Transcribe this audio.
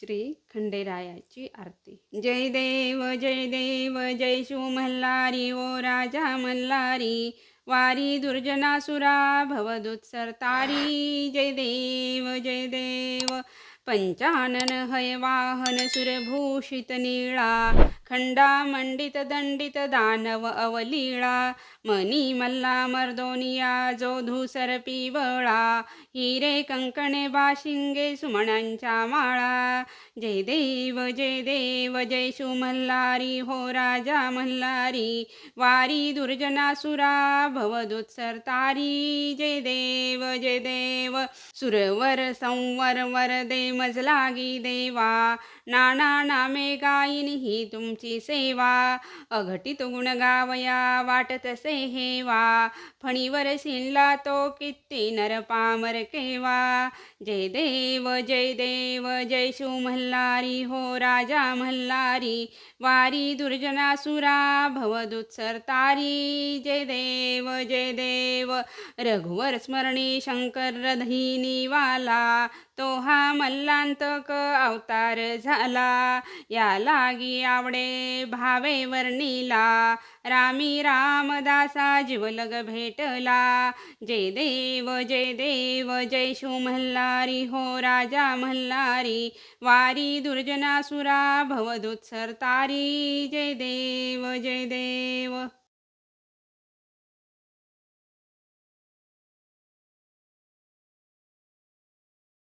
श्री खंडेरायाची आरती. जय देव जय देव जय शिव मल्हारी ओ राजा मल्हारी वारी दुर्जनासुरा भवदुत्सरतारी जय देव जय देव पंचानन हय वाहन खंडामंडित खंडा मंडित दंडित दानव अवलीळा मनी मल्ला मर्दोनिया जो धूसर पिवळा हिरे कंकणे बाशिंगे सुमणांच्या माळा. जय देव जय देव जय मल्हारी हो राजा मल्हारी वारी दुर्जनासुरा भवदुत्सरतारी जय देव जय देव सुरवर संवर वर दे मजलागी देवा. नाना नामे गायिन ही तुमची सेवा अघटित गुण गावया वाटत से हेवा फणीवर शिनला तो किती नर पामर केवा. जय देव जय देव जय शिव मल्हारी हो राजा मल्हारी वारी दुर्जनासुरा भवदुत्सरतारी जय देव जय देव रघुवर स्मरणी शंकर वाला तो हा मल्लांतक अवतार झाला. या लागी आवडे भावे वर्णिला. रामी रामदासा जीवलग भेटला. जय देव जय देव जय शिव मल्हारी हो राजा मल्हारी. वारी दुर्जनासुरा भवदुत्सरतारी जय देव जय देव.